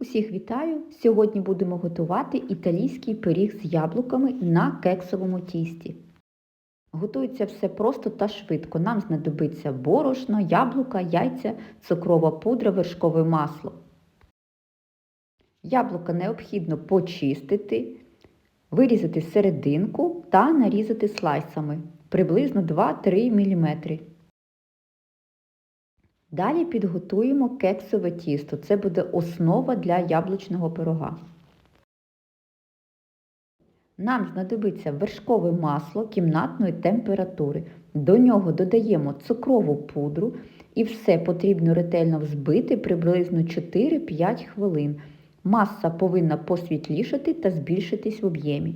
Усіх вітаю! Сьогодні будемо готувати італійський пиріг з яблуками на кексовому тісті. Готується все просто та швидко. Нам знадобиться борошно, яблука, яйця, цукрова пудра, вершкове масло. Яблука необхідно почистити, вирізати серединку та нарізати слайсами приблизно 2-3 мм. Далі підготуємо кексове тісто. Це буде основа для яблучного пирога. Нам знадобиться вершкове масло кімнатної температури. До нього додаємо цукрову пудру і все потрібно ретельно взбити приблизно 4-5 хвилин. Маса повинна посвітлішати та збільшитись в об'ємі.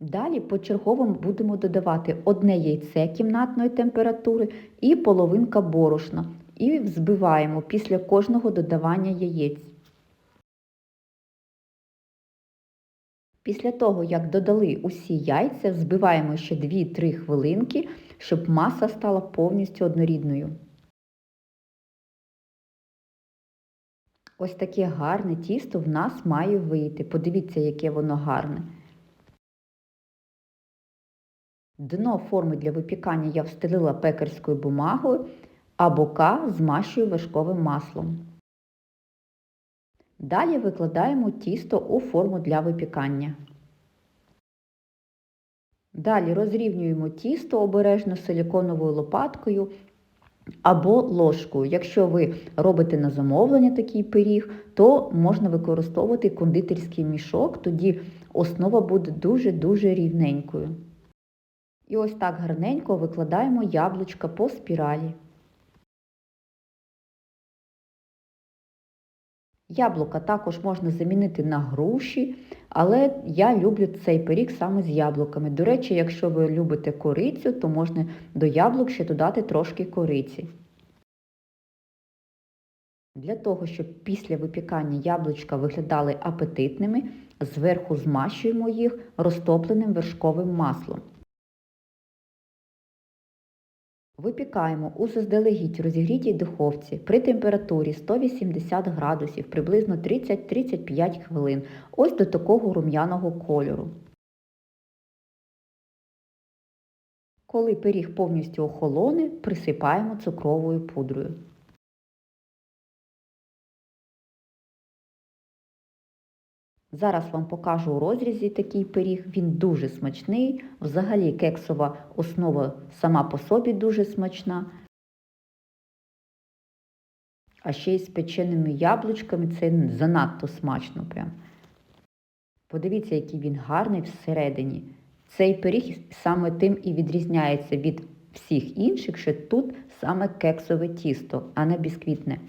Далі почергово будемо додавати одне яйце кімнатної температури і половинка борошна. І взбиваємо після кожного додавання яєць. Після того, як додали усі яйця, збиваємо ще 2-3 хвилинки, щоб маса стала повністю однорідною. Ось таке гарне тісто в нас має вийти. Подивіться, яке воно гарне. Дно форми для випікання я встелила пекарською бумагою, а бока змащую вершковим маслом. Далі викладаємо тісто у форму для випікання. Далі розрівнюємо тісто обережно силіконовою лопаткою або ложкою. Якщо ви робите на замовлення такий пиріг, то можна використовувати кондитерський мішок, тоді основа буде дуже-дуже рівненькою. І ось так гарненько викладаємо яблучка по спіралі. Яблука також можна замінити на груші, але я люблю цей пиріг саме з яблуками. До речі, якщо ви любите корицю, то можна до яблук ще додати трошки кориці. Для того, щоб після випікання яблучка виглядали апетитними, зверху змащуємо їх розтопленим вершковим маслом. Випікаємо у заздалегідь розігрітій духовці при температурі 180 градусів приблизно 30-35 хвилин, ось до такого рум'яного кольору. Коли пиріг повністю охолоне, присипаємо цукровою пудрою. Зараз вам покажу у розрізі такий пиріг, він дуже смачний. Взагалі кексова основа сама по собі дуже смачна. А ще й з печеними яблучками це занадто смачно прям. Подивіться, який він гарний всередині. Цей пиріг саме тим і відрізняється від всіх інших, що тут саме кексове тісто, а не бісквітне.